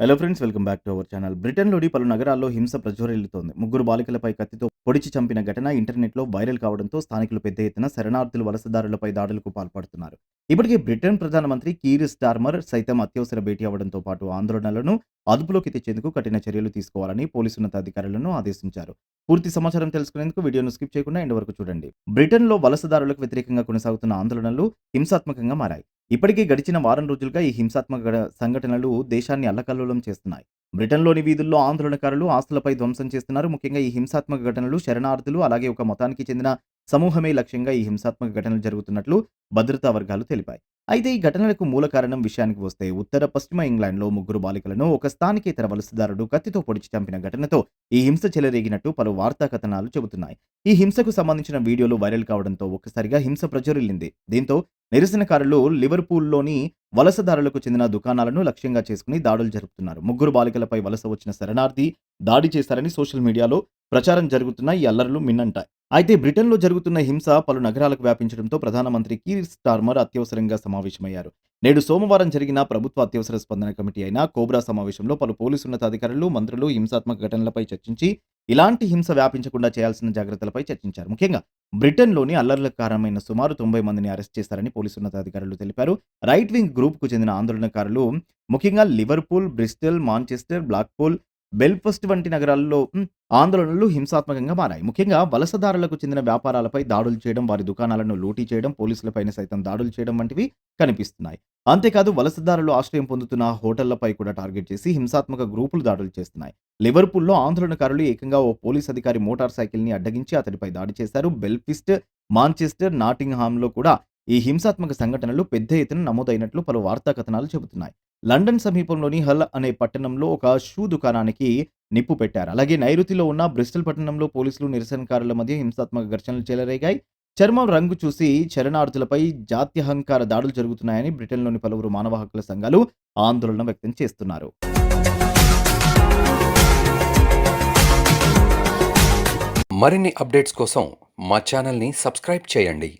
Hello friends welcome back to our channel బ్రిటన్లోని పలు నగరాల్లో హింస ప్రజ్వరిల్లుతోంది. ముగ్గురు బాలికలపై కత్తితో పొడిచి చంపిన ఘటన ఇంటర్నెట్లో వైరల్ కావడంతో స్థానికులు పెద్ద ఎత్తున శరణార్థులు వలసదారులపై దాడులకు పాల్పడుతున్నారు. ఇప్పటికే బ్రిటన్ ప్రధానమంత్రి కీర్ స్టార్మర్ సైతం అత్యవసర భేటీ అవడంతో పాటు ఆందోళనలను అదుపులోకి తెచ్చేందుకు కఠిన చర్యలు తీసుకోవాలని పోలీసు ఉన్నతాధికారులను ఆదేశించారు. పూర్తి సమాచారం తెలుసుకునేందుకు వీడియోను స్కిప్ చేయకుండా ఎండ్ వరకు చూడండి. బ్రిటన్లో వలసదారులకు వ్యతిరేకంగా కొనసాగుతున్న ఆందోళనలు హింసాత్మకంగా మారాయి. ఇప్పటికే గడిచిన వారం రోజులుగా ఈ హింసాత్మక సంఘటనలు దేశాన్ని అల్లకల్లోలం చేస్తున్నాయి. బ్రిటన్లోని వీధుల్లో ఆందోళనకారులు ఆస్తులపై ధ్వంసం చేస్తున్నారు. ముఖ్యంగా ఈ హింసాత్మక ఘటనలు శరణార్థులు అలాగే ఒక మతానికి చెందిన సమూహమే లక్ష్యంగా ఈ హింసాత్మక ఘటనలు జరుగుతున్నట్లు భద్రతా వర్గాలు తెలిపాయి. అయితే ఈ ఘటనలకు మూల కారణం విషయానికి వస్తే ఉత్తర పశ్చిమ ఇంగ్లాండ్లో ముగ్గురు బాలికలను ఒక స్థానికేతర వలసదారుడు కత్తితో పొడిచి చంపిన ఘటనతో ఈ హింస చెలరేగినట్టు పలు వార్తా కథనాలు చెబుతున్నాయి. ఈ హింసకు సంబంధించిన వీడియోలు వైరల్ కావడంతో ఒక్కసారిగా హింస ప్రచురిల్లింది. దీంతో నిరసనకారులు లివర్పూల్లోని వలసదారులకు చెందిన దుకాణాలను లక్ష్యంగా చేసుకుని దాడులు జరుపుతున్నారు. ముగ్గురు బాలికలపై వలస వచ్చిన శరణార్థి దాడి చేశారని సోషల్ మీడియాలో ప్రచారం జరుగుతున్న ఈ అల్లర్లు మిన్నంటాయి అయితే బ్రిటన్లో జరుగుతున్న హింస పలు నగరాలకు వ్యాపించడంతో ప్రధానమంత్రి కీర్ స్టార్మర్ అత్యవసరంగా సమావేశమయ్యారు. నేడు సోమవారం జరిగిన ప్రభుత్వ అత్యవసర స్పందన కమిటీ అయిన కోబ్రా సమావేశంలో పలు పోలీసు ఉన్నతాధికారులు మంత్రులు హింసాత్మక ఘటనలపై చర్చించి ఇలాంటి హింస వ్యాపించకుండా చేయాల్సిన జాగ్రత్తలపై చర్చించారు. ముఖ్యంగా బ్రిటన్లోని అల్లర్లకు కారణమైన సుమారు తొంభై మందిని అరెస్ట్ చేశారని పోలీసు ఉన్నతాధికారులు తెలిపారు. రైట్ వింగ్ గ్రూప్కు చెందిన ఆందోళనకారులు ముఖ్యంగా Liverpool Bristol Manchester Blackpool Belfast వంటి నగరాల్లో ఆందోళనలు హింసాత్మకంగా మారాయి. ముఖ్యంగా వలసదారులకు చెందిన వ్యాపారాలపై దాడులు చేయడం వారి దుకాణాలను లూటీ చేయడం పోలీసులపైన సైతం దాడులు చేయడం వంటివి కనిపిస్తున్నాయి. అంతేకాదు వలసదారులు ఆశ్రయం పొందుతున్న హోటళ్ళపై కూడా టార్గెట్ చేసి హింసాత్మక గ్రూపులు దాడులు చేస్తున్నాయి. లివర్పూల్లో ఆందోళనకారులు ఏకంగా ఓ పోలీస్ అధికారి మోటార్ సైకిల్ని అడ్డగించి అతడిపై దాడి చేశారు. బెల్ఫిస్ట్ మాంచెస్టర్ నాటింగ్హామ్లో కూడా ఈ హింసాత్మక సంఘటనలు పెద్ద ఎత్తున నమోదైనట్లు పలు వార్తా కథనాలు చెబుతున్నాయి. లండన్ సమీపంలోని హల్ అనే పట్టణంలో ఒక షూ దుకాణానికి నిప్పు పెట్టారు. అలాగే నైరుతిలో ఉన్న బ్రిస్టల్ పట్టణంలో పోలీసులు నిరసనకారుల మధ్య హింసాత్మక ఘర్షణలు చెలరేగాయి. చర్మం రంగు చూసి చరణార్థులపై జాత్యహంకార దాడులు జరుగుతున్నాయని బ్రిటన్లోని పలువురు మానవ హక్కుల సంఘాలు ఆందోళన వ్యక్తం చేస్తున్నారు. మరిన్ని అప్డేట్స్ కోసం మా ఛానల్ని సబ్స్క్రైబ్ చేయండి.